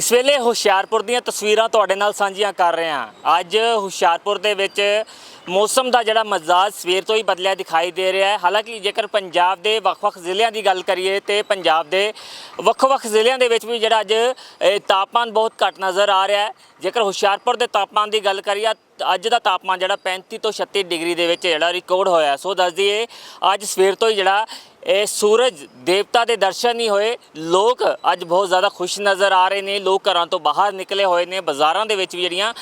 ਇਸ ਵੇਲੇ ਹੁਸ਼ਿਆਰਪੁਰ ਦੀਆਂ ਤਸਵੀਰਾਂ ਤੁਹਾਡੇ ਨਾਲ ਸਾਂਝੀਆਂ ਕਰ ਰਹੇ ਹਾਂ। ਅੱਜ ਹੁਸ਼ਿਆਰਪੁਰ ਦੇ ਵਿੱਚ ਮੌਸਮ ਦਾ ਜਿਹੜਾ ਮਜ਼ਾਜ ਸਵੇਰ ਤੋਂ ਹੀ ਬਦਲਿਆ ਦਿਖਾਈ ਦੇ ਰਿਹਾ ਹੈ। ਹਾਲਾਂਕਿ ਜੇਕਰ ਪੰਜਾਬ ਦੇ ਵੱਖ-ਵੱਖ ਜ਼ਿਲ੍ਹਿਆਂ ਦੀ ਗੱਲ ਕਰੀਏ ਤੇ ਪੰਜਾਬ ਦੇ ਵੱਖ-ਵੱਖ ਜ਼ਿਲ੍ਹਿਆਂ ਦੇ ਵਿੱਚ ਵੀ ਜਿਹੜਾ ਅੱਜ ਤਾਪਮਾਨ ਬਹੁਤ ਘੱਟ ਨਜ਼ਰ ਆ ਰਿਹਾ ਹੈ। ਜੇਕਰ ਹੁਸ਼ਿਆਰਪੁਰ ਦੇ ਤਾਪਮਾਨ ਦੀ ਗੱਲ ਕਰੀਏ ਅੱਜ ਦਾ ਤਾਪਮਾਨ ਜਿਹੜਾ 35 ਤੋਂ 36 ਡਿਗਰੀ ਦੇ ਵਿੱਚ ਜਿਹੜਾ ਰਿਕਾਰਡ ਹੋਇਆ। ਸੋ ਦੱਸ ਦਈਏ, ਅੱਜ ਸਵੇਰ ਤੋਂ ਹੀ ਜਿਹੜਾ ਇਹ ਸੂਰਜ ਦੇਵਤਾ ਦੇ ਦਰਸ਼ਨ ਨਹੀਂ ਹੋਏ। ਲੋਕ ਅੱਜ ਬਹੁਤ ਜ਼ਿਆਦਾ ਖੁਸ਼ ਨਜ਼ਰ ਆ ਰਹੇ ਨੇ। ਲੋਕ ਘਰਾਂ ਤੋਂ ਬਾਹਰ ਨਿਕਲੇ ਹੋਏ ਨੇ। ਬਾਜ਼ਾਰਾਂ ਦੇ ਵਿੱਚ ਵੀ ਜਿਹੜੀਆਂ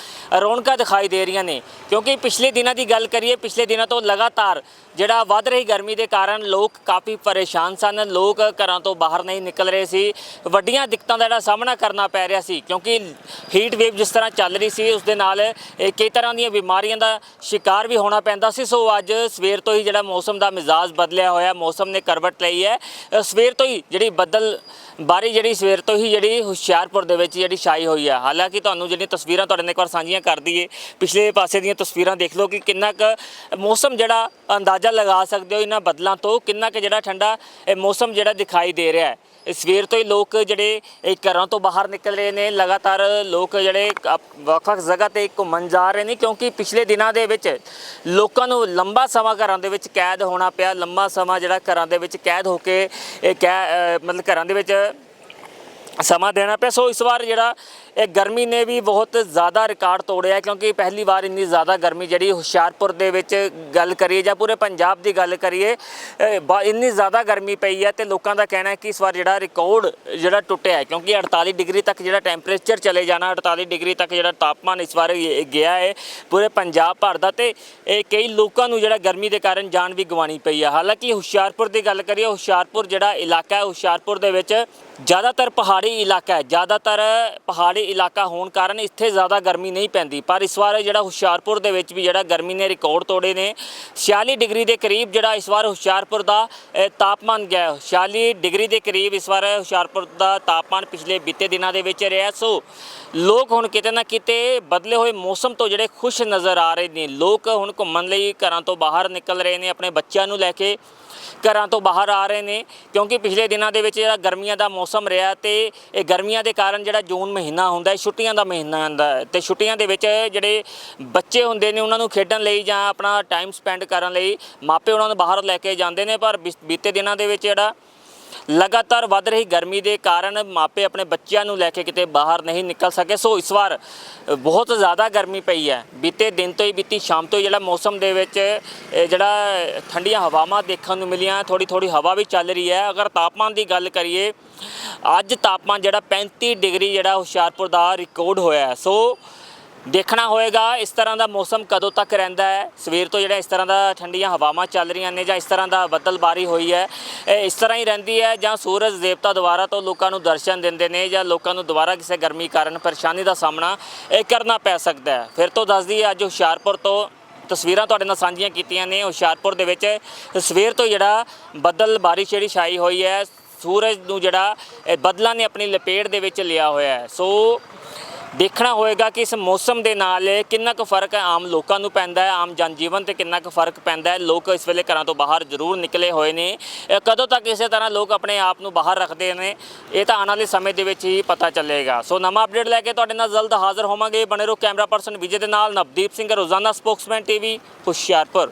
ਰੌਣਕਾਂ ਦਿਖਾਈ ਦੇ ਰਹੀਆਂ ਨੇ। ਕਿਉਂਕਿ ਪਿਛਲੇ ਦਿਨਾਂ ਦੀ ਗੱਲ ਕਰੀਏ, ਪਿਛਲੇ ਦਿਨਾਂ ਤੋਂ ਲਗਾਤਾਰ ਜਿਹੜਾ ਵੱਧ ਰਹੀ ਗਰਮੀ ਦੇ ਕਾਰਨ ਲੋਕ ਕਾਫੀ ਪਰੇਸ਼ਾਨ ਸਨ। ਲੋਕ ਘਰਾਂ ਤੋਂ ਬਾਹਰ ਨਹੀਂ ਨਿਕਲ ਰਹੇ ਸੀ। ਵੱਡੀਆਂ ਦਿੱਕਤਾਂ ਦਾ ਜਿਹੜਾ ਸਾਹਮਣਾ ਕਰਨਾ ਪੈ ਰਿਹਾ ਸੀ। ਕਿਉਂਕਿ ਹੀਟ ਵੇਵ ਜਿਸ ਤਰ੍ਹਾਂ ਚੱਲ ਰਹੀ ਸੀ, ਉਸ ਦੇ ਨਾਲ ਕਈ ਤਰ੍ਹਾਂ ਦੀਆਂ ਬਿਮਾਰੀਆਂ ਦਾ ਸ਼ਿਕਾਰ ਵੀ ਹੋਣਾ ਪੈਂਦਾ ਸੀ। ਸੋ ਅੱਜ ਸਵੇਰ ਤੋਂ ਹੀ ਜਿਹੜਾ ਮੌਸਮ ਦਾ ਮਿਜ਼ਾਜ ਬਦਲਿਆ ਹੋਇਆ, ਮੌਸਮ ਨੇ ਕਰਵਟ ਲਈ ਹੈ। ਸਵੇਰ ਤੋਂ ਹੀ ਜਿਹੜੀ ਬੱਦਲ ਬਾਰੀ ਜਿਹੜੀ ਸਵੇਰ ਤੋਂ ਹੀ ਜਿਹੜੀ ਹੁਸ਼ਿਆਰਪੁਰ ਦੇ ਵਿੱਚ ਜਿਹੜੀ ਛਾਈ ਹੋਈ ਹੈ ਹਾਲਾਂਕਿ ਤੁਹਾਨੂੰ ਜਿਹੜੀਆਂ ਤਸਵੀਰਾਂ ਤੁਹਾਡੇ ਨਾਲ ਇੱਕ ਵਾਰ ਸਾਂਝੀਆਂ ਕਰ ਦਈਏ, ਪਿਛਲੇ ਪਾਸੇ ਦੀਆਂ ਤਸਵੀਰਾਂ ਦੇਖ ਲਓ ਕਿ ਕਿੰਨਾ ਕੁ ਮੌਸਮ ਜਿਹੜਾ ਅੰਦਾਜ਼ਾ ਲਗਾ ਸਕਦੇ ਹੋ ਇਹਨਾਂ ਬੱਦਲਾਂ ਤੋਂ, ਕਿੰਨਾ ਕੁ ਜਿਹੜਾ ਠੰਡਾ ਮੌਸਮ ਜਿਹੜਾ ਦਿਖਾਈ ਦੇ ਰਿਹਾ ਹੈ। ਸਵੇਰ ਤੋਂ ਹੀ ਲੋਕ ਜਿਹੜੇ ਇਹ ਘਰਾਂ ਤੋਂ ਬਾਹਰ ਨਿਕਲ ਰਹੇ ਨੇ, ਲਗਾਤਾਰ ਲੋਕ ਜਿਹੜੇ ਵੱਖ-ਵੱਖ ਜਗ੍ਹਾ ਤੇ ਘੁੰਮਣ ਜਾ ਰਹੇ ਨੇ ਕਿਉਂਕਿ ਪਿਛਲੇ ਦਿਨਾਂ ਦੇ ਵਿੱਚ ਲੋਕਾਂ ਨੂੰ ਲੰਬਾ ਸਮਾਂ ਘਰਾਂ ਦੇ ਵਿੱਚ ਕੈਦ ਹੋਣਾ ਪਿਆ, ਲੰਬਾ ਸਮਾਂ ਜਿਹੜਾ ਘਰਾਂ ਦੇ ਵਿੱਚ ਕੈਦ ਹੋ ਕੇ ਇਹ ਕੈ ਮਤਲਬ ਘਰਾਂ ਦੇ ਵਿੱਚ ਸਮਾਂ ਦੇਣਾ ਪਿਆ। ਸੋ ਇਸ ਵਾਰ ਜਿਹੜਾ ਇਹ ਗਰਮੀ ਨੇ ਵੀ ਬਹੁਤ ਜ਼ਿਆਦਾ ਰਿਕਾਰਡ ਤੋੜਿਆ ਕਿਉਂਕਿ ਪਹਿਲੀ ਵਾਰ ਇੰਨੀ ਜ਼ਿਆਦਾ ਗਰਮੀ ਜਿਹੜੀ ਹੁਸ਼ਿਆਰਪੁਰ ਦੇ ਵਿੱਚ ਗੱਲ ਕਰੀਏ ਜਾਂ ਪੂਰੇ ਪੰਜਾਬ ਦੀ ਗੱਲ ਕਰੀਏ, ਇਹ ਇੰਨੀ ਜ਼ਿਆਦਾ ਗਰਮੀ ਪਈ ਹੈ ਤੇ ਲੋਕਾਂ ਦਾ ਕਹਿਣਾ ਹੈ ਕਿ ਇਸ ਵਾਰ ਜਿਹੜਾ ਰਿਕਾਰਡ ਜਿਹੜਾ ਟੁੱਟਿਆ ਹੈ, ਕਿਉਂਕਿ 48 ਡਿਗਰੀ ਤੱਕ ਜਿਹੜਾ ਟੈਂਪਰੇਚਰ ਚਲੇ ਜਾਣਾ 48 ਡਿਗਰੀ ਤੱਕ ਜਿਹੜਾ ਤਾਪਮਾਨ ਇਸ ਵਾਰ ਗਿਆ ਹੈ ਪੂਰੇ ਪੰਜਾਬ ਭਰ ਦਾ ਤੇ ਇਹ ਕਈ ਲੋਕਾਂ ਨੂੰ ਜਿਹੜਾ ਗਰਮੀ ਦੇ ਕਾਰਨ ਜਾਨ ਵੀ ਗਵਾਣੀ ਪਈ ਹੈ। ਹਾਲਾਂਕਿ ਹੁਸ਼ਿਆਰਪੁਰ ਦੀ ਗੱਲ ਕਰੀਏ, ਹੁਸ਼ਿਆਰਪੁਰ ਜਿਹੜਾ ਇਲਾਕਾ ਹੈ, ਹੁਸ਼ਿਆਰਪੁਰ ਦੇ ਵਿੱਚ ਜ਼ਿਆਦਾਤਰ ਪਹਾੜੀ ਇਲਾਕਾ ਹੈ। ਜ਼ਿਆਦਾਤਰ ਪਹਾੜੀ ਇਲਾਕਾ ਹੋਣ ਕਾਰਨ ਇੱਥੇ ਜ਼ਿਆਦਾ ਗਰਮੀ ਨਹੀਂ ਪੈਂਦੀ। ਪਰ ਇਸ ਵਾਰ ਜਿਹੜਾ ਹੁਸ਼ਿਆਰਪੁਰ ਦੇ ਵਿੱਚ ਵੀ ਜਿਹੜਾ ਗਰਮੀ ਨੇ ਰਿਕਾਰਡ ਤੋੜੇ ਨੇ 46 ਡਿਗਰੀ ਦੇ ਕਰੀਬ ਜਿਹੜਾ ਇਸ ਵਾਰ ਹੁਸ਼ਿਆਰਪੁਰ ਦਾ ਤਾਪਮਾਨ ਗਿਆ ਹੈ। 46 ਡਿਗਰੀ ਦੇ ਕਰੀਬ ਇਸ ਵਾਰ ਹੁਸ਼ਿਆਰਪੁਰ ਦਾ ਤਾਪਮਾਨ ਪਿਛਲੇ ਬੀਤੇ ਦਿਨਾਂ ਦੇ ਵਿੱਚ ਰਿਹਾ। ਸੋ ਲੋਕ ਹੁਣ ਕਿਤੇ ਨਾ ਕਿਤੇ ਬਦਲੇ ਹੋਏ ਮੌਸਮ ਤੋਂ ਜਿਹੜੇ ਖੁਸ਼ ਨਜ਼ਰ ਆ ਰਹੇ ਨੇ। ਲੋਕ ਹੁਣ ਘੁੰਮਣ ਲਈ ਘਰਾਂ ਤੋਂ ਬਾਹਰ ਨਿਕਲ ਰਹੇ ਨੇ, ਆਪਣੇ ਬੱਚਿਆਂ ਨੂੰ ਲੈ ਕੇ ਘਰਾਂ ਤੋਂ ਬਾਹਰ ਆ ਰਹੇ ਨੇ। ਕਿਉਂਕਿ ਪਿਛਲੇ ਦਿਨਾਂ ਦੇ ਵਿੱਚ ਜਿਹੜਾ ਗਰਮੀਆਂ ਦਾ ਮੌਸਮ ਮੌਸਮ ਰਿਹਾ ਤੇ ਇਹ ਗਰਮੀਆਂ ਦੇ ਕਾਰਨ ਜਿਹੜਾ ਜੂਨ ਮਹੀਨਾ ਹੁੰਦਾ ਹੈ, ਛੁੱਟੀਆਂ ਦਾ ਮਹੀਨਾ ਹੁੰਦਾ ਹੈ, ਤੇ ਛੁੱਟੀਆਂ ਦੇ ਵਿੱਚ ਜਿਹੜੇ ਬੱਚੇ ਹੁੰਦੇ ਨੇ ਉਹਨਾਂ ਨੂੰ ਖੇਡਣ ਲਈ ਜਾਂ ਆਪਣਾ ਟਾਈਮ ਸਪੈਂਡ ਕਰਨ ਲਈ ਮਾਪੇ ਉਹਨਾਂ ਨੂੰ ਬਾਹਰ ਲੈ ਕੇ ਜਾਂਦੇ ਨੇ, ਪਰ ਬਿਸ- ਬੀਤੇ ਦਿਨਾਂ ਦੇ ਵਿੱਚ ਜਿਹੜਾ ਲਗਾਤਾਰ ਵੱਧ ਰਹੀ ਗਰਮੀ ਦੇ ਕਾਰਨ ਮਾਪੇ ਆਪਣੇ ਬੱਚਿਆਂ ਨੂੰ ਲੈ ਕੇ ਕਿਤੇ ਬਾਹਰ ਨਹੀਂ ਨਿਕਲ ਸਕੇ। ਸੋ ਇਸ ਵਾਰ ਬਹੁਤ ਜ਼ਿਆਦਾ ਗਰਮੀ ਪਈ ਹੈ। ਬੀਤੇ ਦਿਨ ਤੋਂ ਹੀ, ਬੀਤੀ ਸ਼ਾਮ ਤੋਂ ਹੀ ਜਿਹੜਾ ਮੌਸਮ ਦੇ ਵਿੱਚ ਜਿਹੜਾ ਠੰਡੀਆਂ ਹਵਾਵਾਂ ਦੇਖਣ ਨੂੰ ਮਿਲੀਆਂ ਥੋੜੀ ਥੋੜੀ ਹਵਾ ਵੀ ਚੱਲ ਰਹੀ ਹੈ। ਅਗਰ ਤਾਪਮਾਨ ਦੀ ਗੱਲ ਕਰੀਏ, ਅੱਜ ਤਾਪਮਾਨ ਜਿਹੜਾ 35 ਡਿਗਰੀ ਜਿਹੜਾ ਹੁਸ਼ਿਆਰਪੁਰ ਦਾ ਰਿਕਾਰਡ ਹੋਇਆ ਸੋ ਦੇਖਣਾ ਹੋਏਗਾ ਇਸ ਤਰ੍ਹਾਂ ਦਾ ਮੌਸਮ ਕਦੋਂ ਤੱਕ ਰਹਿੰਦਾ ਹੈ। ਸਵੇਰ ਤੋਂ ਜਿਹੜਾ ਇਸ ਤਰ੍ਹਾਂ ਦਾ ਠੰਡੀਆਂ ਹਵਾਵਾਂ ਚੱਲ ਰਹੀਆਂ ਨੇ ਜਾਂ ਇਸ ਤਰ੍ਹਾਂ ਦਾ ਬੱਦਲਬਾਰੀ ਹੋਈ ਹੈ, ਇਹ ਇਸ ਤਰ੍ਹਾਂ ਹੀ ਰਹਿੰਦੀ ਹੈ ਜਾਂ ਸੂਰਜ ਦੇਵਤਾ ਦੁਆਰਾ ਤੋਂ ਲੋਕਾਂ ਨੂੰ ਦਰਸ਼ਨ ਦਿੰਦੇ ਨੇ ਜਾਂ ਲੋਕਾਂ ਨੂੰ ਦੁਬਾਰਾ ਕਿਸੇ ਗਰਮੀ ਕਾਰਨ ਪਰੇਸ਼ਾਨੀ ਦਾ ਸਾਹਮਣਾ ਇਹ ਕਰਨਾ ਪੈ ਸਕਦਾ ਹੈ। ਫਿਰ ਤੋਂ ਦੱਸਦੀ ਹੈ, ਅੱਜ ਹੁਸ਼ਿਆਰਪੁਰ ਤੋਂ ਤਸਵੀਰਾਂ ਤੁਹਾਡੇ ਨਾਲ ਸਾਂਝੀਆਂ ਕੀਤੀਆਂ ਨੇ। ਹੁਸ਼ਿਆਰਪੁਰ ਦੇ ਵਿੱਚ ਸਵੇਰ ਤੋਂ ਜਿਹੜਾ ਬੱਦਲ ਬਾਰਿਸ਼ ਜਿਹੜੀ ਛਾਈ ਹੋਈ ਹੈ, ਸੂਰਜ ਨੂੰ ਜਿਹੜਾ ਇਹ ਬੱਦਲਾਂ ਨੇ ਆਪਣੀ ਲਪੇਟ ਦੇ ਵਿੱਚ ਲਿਆ ਹੋਇਆ ਹੈ। ਸੋ ਦੇਖਣਾ ਹੋਏਗਾ ਕਿ ਇਸ ਮੌਸਮ ਦੇ ਨਾਲ ਕਿੰਨਾ ਕੁ ਫ਼ਰਕ ਆਮ ਲੋਕਾਂ ਨੂੰ ਪੈਂਦਾ ਹੈ, ਆਮ ਜਨਜੀਵਨ ਤੇ ਕਿੰਨਾ ਕੁ ਫ਼ਰਕ ਪੈਂਦਾ ਹੈ। ਲੋਕ ਇਸ ਵੇਲੇ ਘਰਾਂ ਤੋਂ ਬਾਹਰ ਜ਼ਰੂਰ ਨਿਕਲੇ ਹੋਏ ਨੇ। ਕਦੋਂ ਤੱਕ ਇਸੇ ਤਰ੍ਹਾਂ ਲੋਕ ਆਪਣੇ ਆਪ ਨੂੰ ਬਾਹਰ ਰੱਖਦੇ ਨੇ, ਇਹ ਤਾਂ ਆਉਣ ਵਾਲੇ ਸਮੇਂ ਦੇ ਵਿੱਚ ਹੀ ਪਤਾ ਚੱਲੇਗਾ। ਸੋ ਨਵਾਂ ਅਪਡੇਟ ਲੈ ਕੇ ਤੁਹਾਡੇ ਨਾਲ ਜਲਦ ਹਾਜ਼ਰ ਹੋਵਾਂਗੇ। ਬਣੇ ਰਹੋ ਕੈਮਰਾ ਪਰਸਨ ਵਿਜੇ ਦੇ ਨਾਲ ਨਵਦੀਪ ਸਿੰਘ, ਰੋਜ਼ਾਨਾ ਸਪੋਕਸਮੈਨ ਟੀਵੀ, ਹੁਸ਼ਿਆਰਪੁਰ।